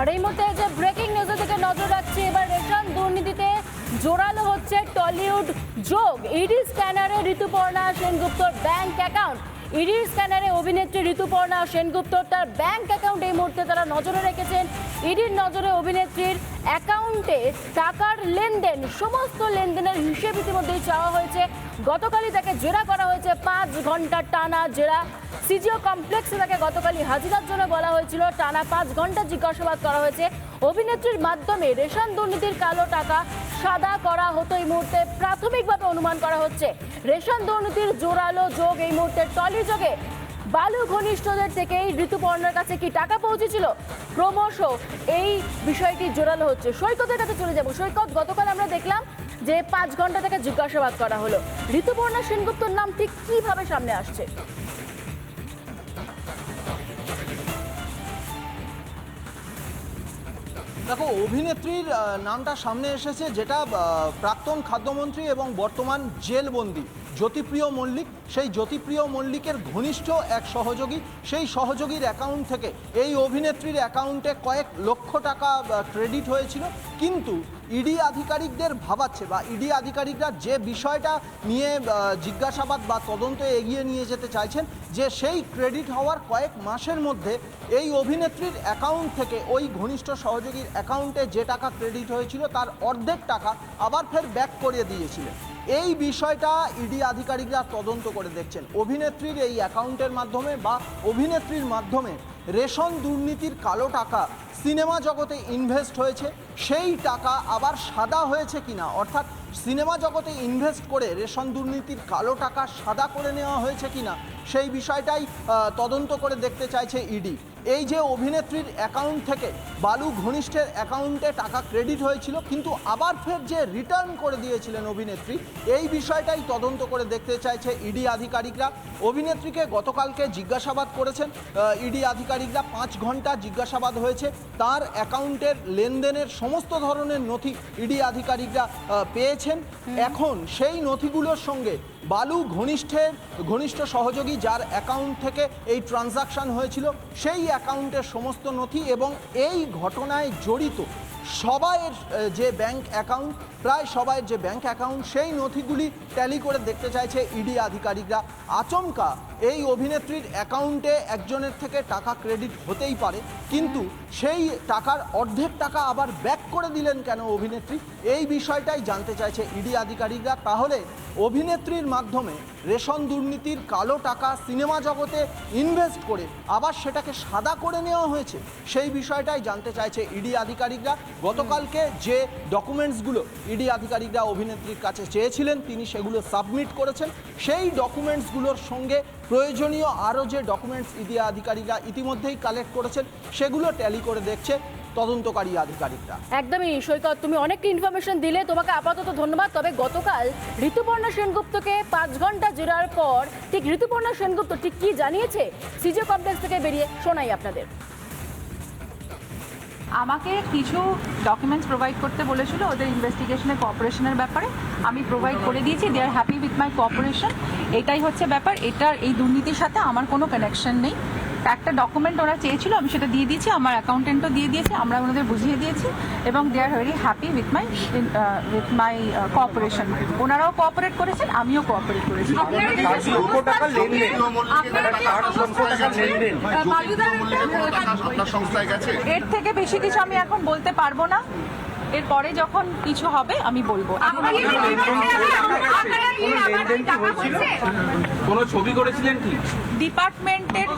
আর এই মুহূর্তে যে ব্রেকিং নিউজের দিকে নজর রাখছি, এবার রেশন দুর্নীতিতে জোরালো হচ্ছে টলিউড যোগ। ইডি স্ক্যানারে ঋতুপর্ণা সেনগুপ্তর ব্যাংক অ্যাকাউন্ট ইডির স্ক্যানারে অভিনেত্রী ঋতুপর্ণা সেনগুপ্তর তার ব্যাংক অ্যাকাউন্ট এই মুহূর্তে তারা নজরে রেখেছেন। ইডির নজরে অভিনেত্রীর অ্যাকাউন্টে টাকার লেনদেন, সমস্ত লেনদেনের হিসেব ইতিমধ্যেই চাওয়া হয়েছে। গতকালই তাকে জেরা করা হয়েছে, পাঁচ ঘণ্টা টানা জেরা। সিজিও কমপ্লেক্সে তাকে গতকালই হাজিরার জন্য বলা হয়েছিল, টানা পাঁচ ঘণ্টা জিজ্ঞাসাবাদ করা হয়েছে। অভিনেত্রীর মাধ্যমে রেশন দুর্নীতির কালো টাকা সাদা করা হতো এই মুহূর্তে, প্রাথমিকভাবে অনুমান করা হচ্ছে। রেশন দুর্নীতির জোরালো যোগ এই মুহূর্তে টলি যোগে। বালু ঘনিষ্ঠদের থেকেই ঋতুপর্ণার কাছে কি টাকা পৌঁছেছিল? ক্রমশ এই বিষয়টি জোরালো হচ্ছে। সৈকতের কাছে চলে যাব। সৈকত, গতকাল আমরা দেখলাম যে পাঁচ ঘণ্টা থেকে জিজ্ঞাসাবাদ করা হলো। ঋতুপর্ণা সেনগুপ্তর নাম ঠিক কীভাবে সামনে আসছে? দেখো অভিনেত্রীর নামটা সামনে এসেছে যেটা প্রাক্তন খাদ্যমন্ত্রী এবং বর্তমান জেলবন্দি। জ্যোতিপ্রিয় মল্লিক, সেই জ্যোতিপ্রিয় মল্লিকের ঘনিষ্ঠ এক সহযোগী, সেই সহযোগীর অ্যাকাউন্ট থেকে এই অভিনেত্রীর অ্যাকাউন্টে কয়েক লক্ষ টাকা ক্রেডিট হয়েছিল। কিন্তু ইডি আধিকারিকদের ভাবাচ্ছে বা ইডি আধিকারিকরা যে বিষয়টা নিয়ে জিজ্ঞাসাবাদ বা তদন্ত এগিয়ে নিয়ে যেতে চাইছেন, যে সেই ক্রেডিট হওয়ার কয়েক মাসের মধ্যে এই অভিনেত্রীর অ্যাকাউন্ট থেকে ওই ঘনিষ্ঠ সহযোগীর অ্যাকাউন্টে যে টাকা ক্রেডিট হয়েছিল, তার অর্ধেক টাকা আবার ফের ব্যাক করিয়ে দিয়েছিলেন। এই বিষয়টা ইডি আধিকারিকরা তদন্ত করে দেখছেন। অভিনেত্রীর এই অ্যাকাউন্টের মাধ্যমে বা অভিনেত্রীর মাধ্যমে রেশন দুর্নীতির কালো টাকা সিনেমা জগতে ইনভেস্ট হয়েছে, সেই টাকা আবার সাদা হয়েছে কিনা? অর্থাৎ সিনেমা জগতে ইনভেস্ট করে রেশন দুর্নীতির কালো টাকা সাদা করে নেওয়া হয়েছে কিনা? সেই বিষয়টাই তদন্ত করে দেখতে চাইছে ইডি। এই যে অভিনেত্রীর অ্যাকাউন্ট থেকে বালু ঘনিষ্ঠের অ্যাকাউন্টে টাকা ক্রেডিট হয়েছিল কিন্তু আবার ফের যে রিটার্ন করে দিয়েছিলেন অভিনেত্রী এই বিষয়টাই তদন্ত করে দেখতে চাইছে ইডি আধিকারিকরা। অভিনেত্রীকে গতকালকে জিজ্ঞাসাবাদ করেছেন ইডি আধিকারিকরা পাঁচ ঘণ্টা জিজ্ঞাসাবাদ হয়েছে তার অ্যাকাউন্টের লেনদেনের সমস্ত ধরনের নথি ইডি আধিকারিকরা পেয়েছেন। এখন সেই নথিগুলোর সঙ্গে বালু ঘনিষ্ঠের, ঘনিষ্ঠ সহযোগী যার অ্যাকাউন্ট থেকে এই ট্রানজাকশান হয়েছিল, সেই অ্যাকাউন্টের সমস্ত নথি এবং এই ঘটনায় জড়িত সবাইয়ের যে ব্যাংক অ্যাকাউন্ট প্রায় সবাই যে ব্যাংক অ্যাকাউন্ট সেই নথিগুলি ট্যালি করে দেখতে চাইছে ইডি আধিকারিকরা। আচমকা, এই অভিনেত্রীর অ্যাকাউন্টে একজনের থেকে টাকা ক্রেডিট হতেই পারে। কিন্তু সেই টাকার অর্ধেক টাকা আবার ব্যাক করে দিলেন কেন অভিনেত্রী? এই বিষয়টাই জানতে চাইছে ইডি আধিকারিকরা। তাহলে অভিনেত্রীর মাধ্যমে রেশন দুর্নীতির কালো টাকা সিনেমা জগতে ইনভেস্ট করে আবার সেটাকে সাদা করে নেওয়া হয়েছে? সেই বিষয়টাই জানতে চাইছে ইডি আধিকারিকরা। গতকালকে যে ডকুমেন্টসগুলো ইডি আধিকারিকরা অভিনেত্রীর কাছে চেয়েছিলেন, তিনি সেগুলো সাবমিট করেছেন। সেই ডকুমেন্টসগুলোর সঙ্গে প্রয়োজনীয় আরও যে ডকুমেন্টস ইডি আধিকারিকরা ইতিমধ্যেই কালেক্ট করেছেন, সেগুলো ট্যালি করে দেখছে তদন্তকারী আধিকারিকরা। একদমই, সৈকত, তুমি অনেক ইনফরমেশন দিলে, তোমাকে আপাতত ধন্যবাদ। তবে গতকাল ঋতুপর্ণা সেনগুপ্তকে পাঁচ ঘণ্টা জেরার পর, ঠিক ঋতুপর্ণা সেনগুপ্ত ঠিক কি জানিয়েছে? সিজিও কমপ্লেক্স থেকে বেরিয়ে শোনাই আপনাদের। আমাকে কিছু ডকুমেন্টস প্রোভাইড করতে বলেছিল ওদের ইনভেস্টিগেশনের কোঅপারেশনের ব্যাপারে। আমি প্রোভাইড করে দিয়েছি they are happy with my cooperation এটাই হচ্ছে ব্যাপার, এটার এই দুর্নীতির সাথে আমার কোনো কানেকশন নেই। একটা ডকুমেন্ট ওরা চেয়েছিল আমি সেটা দিয়ে দিয়েছি আমার অ্যাকাউন্টেন্টও দিয়ে দিয়েছি আমরা ওনাদের বুঝিয়ে দিয়েছি এবং they are very happy with my with my cooperation ওনারাও কোঅপারেট করেছেন আমিও কোঅপারেট করেছি। লক্ষ টাকা লেনদেন ষাট লক্ষ টাকা লেনদেন আপনার সংস্থায় গেছে? এর থেকে বেশি কিছু আমি এখন বলতে পারব না। এরপরে যখন কিছু হবে আমি বলব। কোনো ছবি করেছিলেন কি? ডিপার্টমেন্টের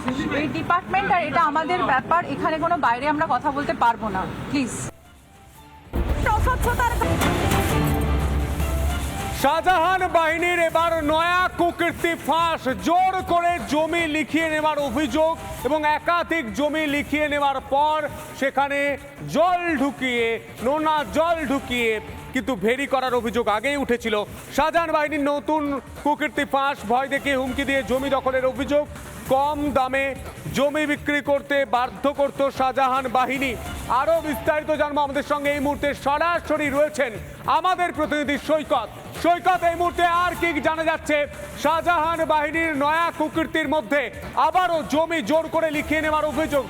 এই ডিপার্টমেন্ট আর এটা আমাদের ব্যাপার এখানে কোনো বাইরে আমরা কথা বলতে পারব না। প্লিজ শাহজাহান বাহিনীর এবার নয়া কুকীর্তি ফাঁস। জোর করে জমি লিখিয়ে নেওয়ার অভিযোগ এবং একাধিক জমি লিখিয়ে নেওয়ার পর সেখানে জল ঢুকিয়ে, নোনা জল ঢুকিয়ে কিন্তু ভেরি করার অভিযোগ আগেই উঠেছিল। শাহজাহান বাহিনীর নতুন কুকীর্তি ফাঁস, ভয় দেখিয়ে হুমকি দিয়ে জমি দখলের অভিযোগ। কম দামে জমি বিক্রি করতে বাধ্য করত শাহজাহান বাহিনী। আরও বিস্তারিত জানব আমাদের সঙ্গে। এই মুহূর্তে সরাসরি রয়েছেন আমাদের প্রতিনিধি সৈকত। সৈকত এই মুহূর্তে আর কি জানা যাচ্ছে? শাহজাহান বাহিনীর নয়া কুকৃতির মধ্যে আবারও জমি জোর করে লিখিয়ে নেওয়ার অভিযোগ।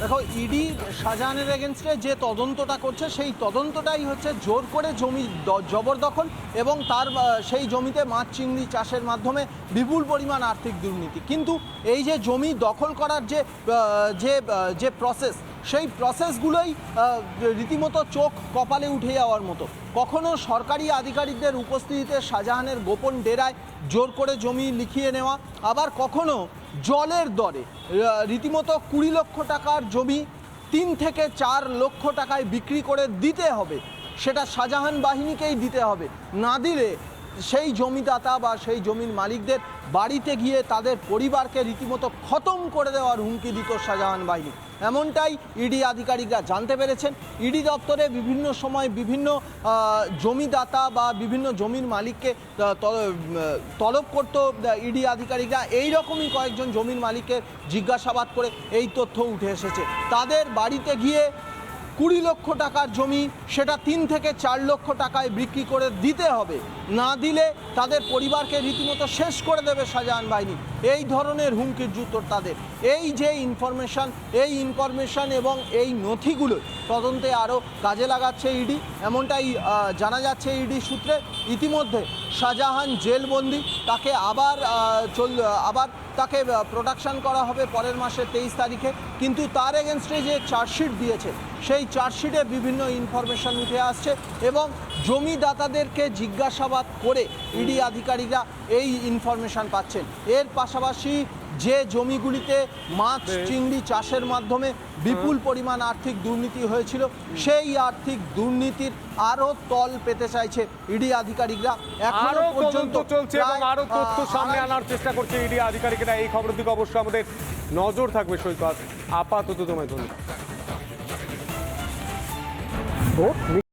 দেখো, ইডি শাহজাহানের এগেনস্টে যে তদন্তটা করছে, সেই তদন্তটাই হচ্ছে জোর করে জমি জবরদখল এবং তার সেই জমিতে মাছ, চিংড়ি চাষের মাধ্যমে বিপুল পরিমাণ আর্থিক দুর্নীতি। কিন্তু এই যে জমি দখল করার যে যে যে প্রসেস সেই প্রসেসগুলোই রীতিমতো চোখ কপালে উঠে যাওয়ার মতো। কখনো সরকারি আধিকারিকদের উপস্থিতিতে শাহজাহানের গোপন ডেরায় জোর করে জমি লিখিয়ে নেওয়া, আবার কখনো জলের দরে রীতিমতো কুড়ি লক্ষ টাকার জমি তিন থেকে চার লক্ষ টাকায় বিক্রি করে দিতে হবে। সেটা শাহজাহান বাহিনীকেই দিতে হবে। না দিলে সেই জমিদাতা বা সেই জমির মালিকদের বাড়িতে গিয়ে তাদের পরিবারকে রীতিমতো খতম করে দেওয়ার হুমকি দিত শাহজাহান বাহিনী। এমনটাই ইডি আধিকারিকরা জানতে পেরেছেন। ইডি দপ্তরে বিভিন্ন সময় বিভিন্ন জমিদাতা বা বিভিন্ন জমির মালিককে তল- তলব করত ইডি আধিকারিকরা। এই রকমই কয়েকজন জমির মালিককে জিজ্ঞাসাবাদ করে এই তথ্য উঠে এসেছে। তাদের বাড়িতে গিয়ে কুড়ি লক্ষ টাকার জমি সেটা তিন থেকে চার লক্ষ টাকায় বিক্রি করে দিতে হবে। না দিলে তাদের পরিবারকে রীতিমতো শেষ করে দেবে শাহজাহান বাহিনী। এই ধরনের হুমকির জুতোর তাদের। এই যে ইনফরমেশন এই ইনফরমেশন এবং এই নথিগুলো তদন্তে আরও কাজে লাগাচ্ছে ইডি। এমনটাই জানা যাচ্ছে ইডি সূত্রে। ইতিমধ্যে শাহজাহান জেলবন্দি, তাকে আবার চল, আবার তাকে প্রোডাকশান করা হবে পরের মাসের তেইশ তারিখে। কিন্তু তার এগেনস্টে যে চার্জশিট দিয়েছে সেই চার্জশিটে বিভিন্ন ইনফরমেশন উঠে আসছে এবং জমিদাতাদেরকে জিজ্ঞাসাবাদ করে ইডি আধিকারিকরা এই ইনফরমেশন পাচ্ছেন। এর পাশাপাশি যে জমিগুলিতে মাছ চিংড়ি চাষের মাধ্যমে বিপুল পরিমাণ আর্থিক দুর্নীতি হয়েছিল সেই আর্থিক দুর্নীতির আরও তল পেতে চাইছে ইডি আধিকারিকরা। এখনও আরও পর্যন্ত চলছে এবং আরও তথ্য সামনে আনার চেষ্টা করছে ইডি আধিকারিকরা। এই খবরের দিকে অবশ্যই আমাদের নজর থাকবে সৈকত। আপাতত তোমায় ধন্যবাদ। Facebook.